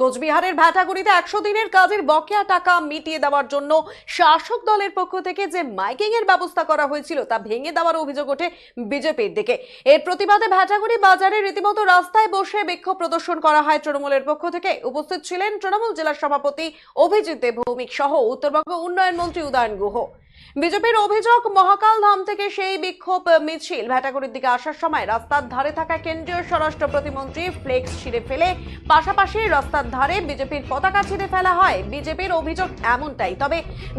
কোচবিহারের ভ্যাটাগুড়িতে একশো দিনের কাজের বকেয়া টাকা মিটিয়ে দেওয়ার জন্য শাসক দলের পক্ষ থেকে যে মাইকিং এর ব্যবস্থা করা হয়েছিল তা ভেঙে দেওয়ার অভিযোগ ওঠে বিজেপির দিকে। এর প্রতিবাদে ভ্যাটাগুড়ি বাজারে রীতিমতো রাস্তায় বসে বিক্ষোভ প্রদর্শন করা হয় তৃণমূলের পক্ষ থেকে। উপস্থিত ছিলেন তৃণমূল জেলার সভাপতি অভিজিৎ দেব ভৌমিক সহ উত্তরবঙ্গ উন্নয়ন মন্ত্রী উদয়ন গুহ। বিজেপির অভিযোগ, মহাকাল ধাম থেকে সেই বিক্ষোভ মিছিল। ভ্যাটাগুড়ির দিকে আসার সময় রাস্তার ধারে থাকা কেন্দ্রীয় স্বরাষ্ট্র প্রতিমন্ত্রী ফ্লেক্স ছিঁড়ে ফেলে। পাশাপাশি রাস্তার ধারে বিজেপির পতাকা ছিঁড়ে ফেলা হয়। বিজেপির অভিযোগ এমনটাই। তবে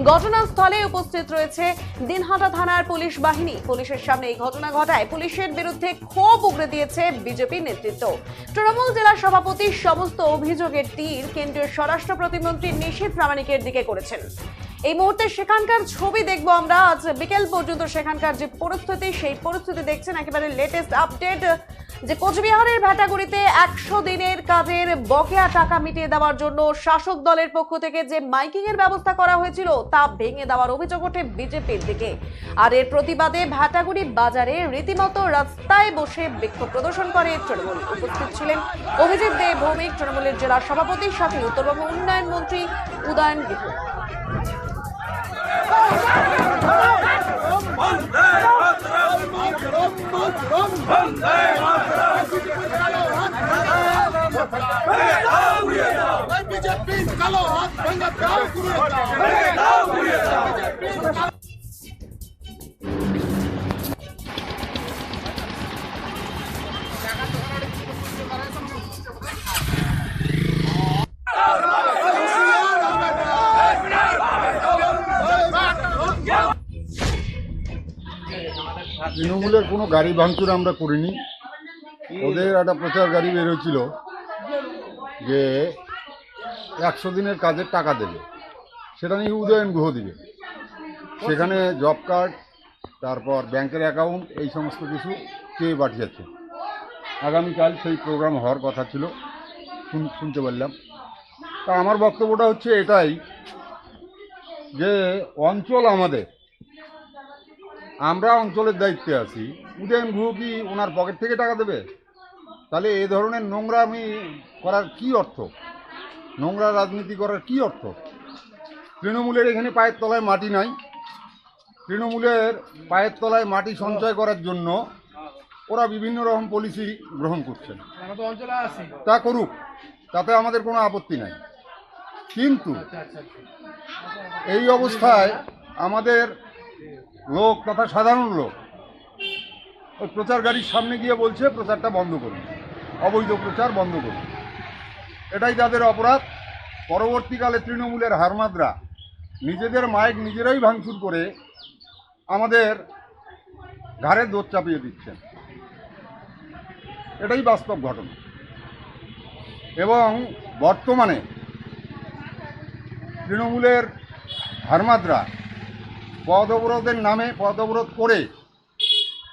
ঘটনাস্থলে উপস্থিত রয়েছে দিনহাটা থানার পুলিশ বাহিনী। পুলিশের সামনে এই ঘটনা ঘটায়। পুলিশের বিরুদ্ধে ক্ষোভ উগড়ে দিয়েছে বিজেপির নেতৃত্ব। তৃণমূল জেলার সভাপতি সমস্ত অভিযোগের তীর কেন্দ্রীয় স্বরাষ্ট্র প্রতিমন্ত্রী নিশীথ প্রামাণিকের দিকে করেছেন। এই মুহূর্তে সেখানকার ছবি দেখব আমরা। আজ বিকেল পর্যন্ত সেখানকার যে পরিস্থিতি, সেই পরিস্থিতি দেখছেন একেবারে লেটেস্ট আপডেট যে কোচবিহারের ভ্যাটাগুড়িতে একশো দিনের কাজের বকেয়া টাকা মিটিয়ে দেওয়ার জন্য শাসক দলের পক্ষ থেকে যে মাইকিং এর ব্যবস্থা করা হয়েছিল, তা ভেঙে দেওয়ার অভিযোগ ওঠে বিজেপির দিকে। আর এর প্রতিবাদে ভ্যাটাগুড়ি বাজারে রীতিমতো রাস্তায় বসে বিক্ষোভ প্রদর্শন করে তৃণমূল। উপস্থিত ছিলেন অভিজিৎ দে, ভৌমিক, তৃণমূলের জেলা সভাপতির সাথে উত্তরবঙ্গ উন্নয়ন মন্ত্রী উদয়ন গুহ বিজেপি কালো হাত ভেঙে দাও ঘুরিয়ে কালো তৃণমূলের কোনো গাড়ি ভাঙচুর আমরা করিনি। ওদের একটা প্রচার গাড়ি বেরোছিল যে একশো দিনের কাজের টাকা দেবে। সেটা নিয়ে উদয়ন গুহ দিবে। সেখানে জব কার্ড, তারপর ব্যাংকের অ্যাকাউন্ট, এই সমস্ত কিছু চেয়ে পাঠিয়েছে। আগামীকাল সেই প্রোগ্রাম হওয়ার কথা ছিল। শুন- শুনতে পারলাম। তা আমার বক্তব্যটা হচ্ছে এটাই যে অঞ্চল আমাদের আমরা অঞ্চলের দায়িত্বে আছি। উদয়ন গুহ কি ওনার পকেট থেকে টাকা দেবে? তাহলে এ ধরনের নোংরামি করার কি অর্থ? নোংরা রাজনীতি করার কি অর্থ? তৃণমূলের এখানে পায়ের তলায় মাটি নাই। তৃণমূলের পায়ের তলায় মাটি সঞ্চয় করার জন্য ওরা বিভিন্ন রকম পলিসি গ্রহণ করছেন তা করুক তাতে আমাদের কোনো আপত্তি নাই। কিন্তু এই অবস্থায় আমাদের লোক তথা সাধারণ লোক। ওই প্রচার গাড়ির সামনে গিয়ে বলছে, প্রচারটা বন্ধ করুন। অবৈধ প্রচার বন্ধ করুন। এটাই তাদের অপরাধ। পরবর্তীকালে তৃণমূলের হারমাদরা নিজেদের মাইক নিজেরাই ভাঙচুর করে আমাদের ঘাড়ে দোষ চাপিয়ে দিচ্ছেন। এটাই বাস্তব ঘটনা। এবং বর্তমানে তৃণমূলের হারমাদরা পদ অবরোধের নামে পদ অবরোধ করে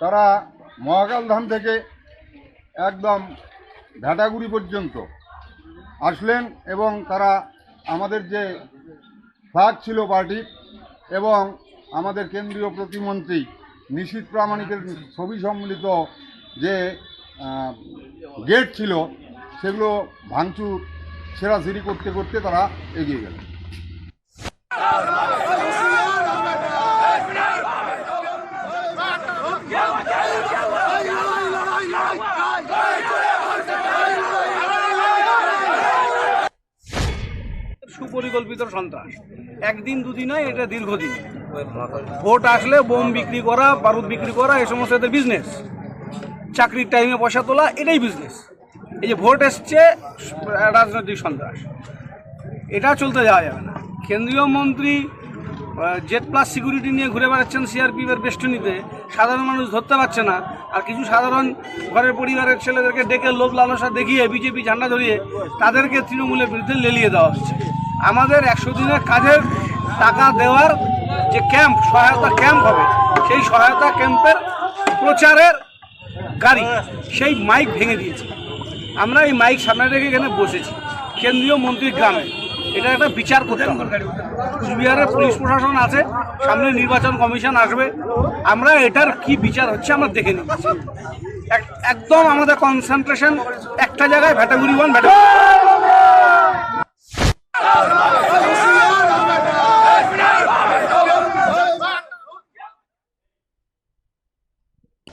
তারা মহাকালধাম থেকে একদম ঘাটাগুড়ি পর্যন্ত আসলেন এবং তারা আমাদের যে ফ্লাগ ছিল পার্টির এবং আমাদের কেন্দ্রীয় প্রতিমন্ত্রী নিশীত প্রামাণিকের ছবি সম্মিলিত যে গেট ছিল, সেগুলো ভাঙচুর, ছেঁড়াছিড়ি করতে করতে তারা এগিয়ে গেলেন। সুপরিকল্পিত সন্ত্রাস। একদিন দুদিন নয় এটা দীর্ঘদিন। ভোট আসলে বোম বিক্রি করা বারুদ বিক্রি করা এই সমস্ত এদের বিজনেস চাকরির টাইমে পয়সা তোলা এটাই বিজনেস এই যে ভোট এসছে রাজনৈতিক সন্ত্রাস। এটা চলতে যাওয়া যাবে না। কেন্দ্রীয় মন্ত্রী জেড প্লাস সিকিউরিটি নিয়ে ঘুরে বেড়াচ্ছেন সিআরপিএফের বেষ্টনীতে। সাধারণ মানুষ ধরতে পারছে না। আর কিছু সাধারণ ঘরের পরিবারের ছেলেদেরকে ডেকে লোভ লালসা দেখিয়ে বিজেপি ঝান্ডা ধরিয়ে তাদেরকে তৃণমূলের বিরুদ্ধে লেলিয়ে দেওয়া হচ্ছে। আমাদের একশো দিনের কাজের টাকা দেওয়ার যে ক্যাম্প, সহায়তা ক্যাম্প হবে, সেই সহায়তা ক্যাম্পের প্রচারের গাড়ি, সেই মাইক ভেঙে দিয়েছে। আমরা এই মাইক সামনে রেখে এখানে বসেছি, কেন্দ্রীয় মন্ত্রীর গ্রামে। এটা একটা বিচার করতে হবে। কুচবিহারের পুলিশ প্রশাসন আছে, সামনে নির্বাচন কমিশন আসবে। আমরা এটার কি বিচার হচ্ছে আমরা দেখে এক- একদম আমাদের কনসেন্ট্রেশন একটা জায়গায় Bhataguri one Bhataguri